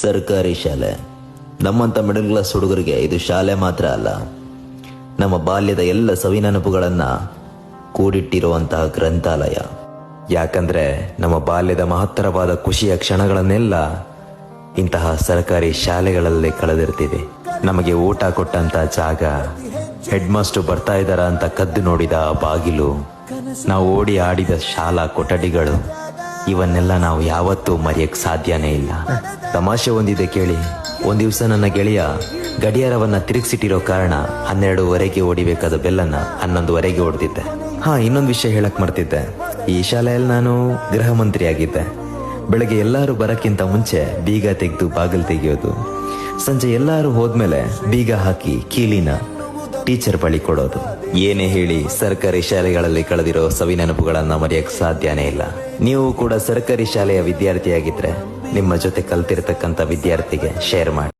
ಸರ್ಕಾರಿ ಶಾಲೆ. ನಮ್ಮಂತ ಮಿಡಲ್ ಕ್ಲಾಸ್ ಹುಡುಗರಿಗೆ ಇದು ಶಾಲೆ ಮಾತ್ರ ಅಲ್ಲ. ನಮ್ಮ ಬಾಲ್ಯದ ಎಲ್ಲ ಸವಿನೆನಪುಗಳನ್ನ ಕೂಡಿಟ್ಟಿರುವಂತಹ ಗ್ರಂಥಾಲಯ. ಯಾಕಂದ್ರೆ ನಮ್ಮ ಬಾಲ್ಯದ ಮಹತ್ತರವಾದ ಖುಷಿಯ ಕ್ಷಣಗಳನ್ನೆಲ್ಲ ಇಂತಹ ಸರ್ಕಾರಿ ಶಾಲೆಗಳಲ್ಲಿ ಕಳೆದಿರ್ತೀವಿ ನಮಗೆ ಊಟ ಕೊಟ್ಟಂತ ಜಾಗ ಹೆಡ್ ಮಾಸ್ಟರ್ ಬರ್ತಾ ಇದ್ದಾರಾ ಅಂತ ಕದ್ದು ನೋಡಿದ ಆ ಬಾಗಿಲು, ನಾವು ಓಡಿ ಆಡಿದ ಶಾಲಾ ಕೊಠಡಿಗಳು ಇವನ್ನೆಲ್ಲ ನಾವು ಯಾವತ್ತೂ ಮರೆಯಕ್ ಸಾಧ್ಯನೇ ಇಲ್ಲ. ತಮಾಷೆ ಒಂದಿದೆ ಕೇಳಿ. ಒಂದ್ ದಿವ್ಸ ನನ್ನ ಗೆಳೆಯ ಗಡಿಯಾರವನ್ನ ತಿರುಗಿಸಿಟ್ಟಿರೋ ಕಾರಣ ಹನ್ನೆರಡುವರೆಗೆ ಓಡಿಬೇಕಾದ ಬೆಲ್ಲನ್ನ ಹನ್ನೊಂದುವರೆಗೆ ಓಡ್ತಿದ್ದೆ ಹಾ, ಇನ್ನೊಂದು ವಿಷಯ ಹೇಳಕ್ ಮರ್ತಿದ್ದೆ. ಈ ಶಾಲೆಯಲ್ಲಿ ನಾನು ಗೃಹ ಮಂತ್ರಿ ಆಗಿದ್ದೆ ಬೆಳಗ್ಗೆ ಎಲ್ಲರೂ ಬರಕ್ಕಿಂತ ಮುಂಚೆ ಬೀಗ ತೆಗೆದು ಬಾಗಿಲು ತೆಗೆಯೋದು. ಸಂಜೆ ಎಲ್ಲರೂ ಹೋದ್ಮೇಲೆ ಬೀಗ ಹಾಕಿ ಕೀಲಿನ ಟೀಚರ್ ಬಳಿ ಕೊಡೋದು. ಏನೇ ಹೇಳಿ ಸರ್ಕಾರಿ ಶಾಲೆಗಳಲ್ಲಿ ಕಳೆದಿರೋ ಸವಿ ನೆನಪುಗಳನ್ನ ಮರೆಯಕ್ ಸಾಧ್ಯನೇ ಇಲ್ಲ. ನೀವು ಕೂಡ ಸರ್ಕಾರಿ ಶಾಲೆಯ ವಿದ್ಯಾರ್ಥಿಯಾಗಿದ್ರೆ ನಿಮ್ಮ ಜೊತೆ ಕಲ್ತಿರ್ತಕ್ಕಂಥ ವಿದ್ಯಾರ್ಥಿಗೆ ಶೇರ್ ಮಾಡಿ.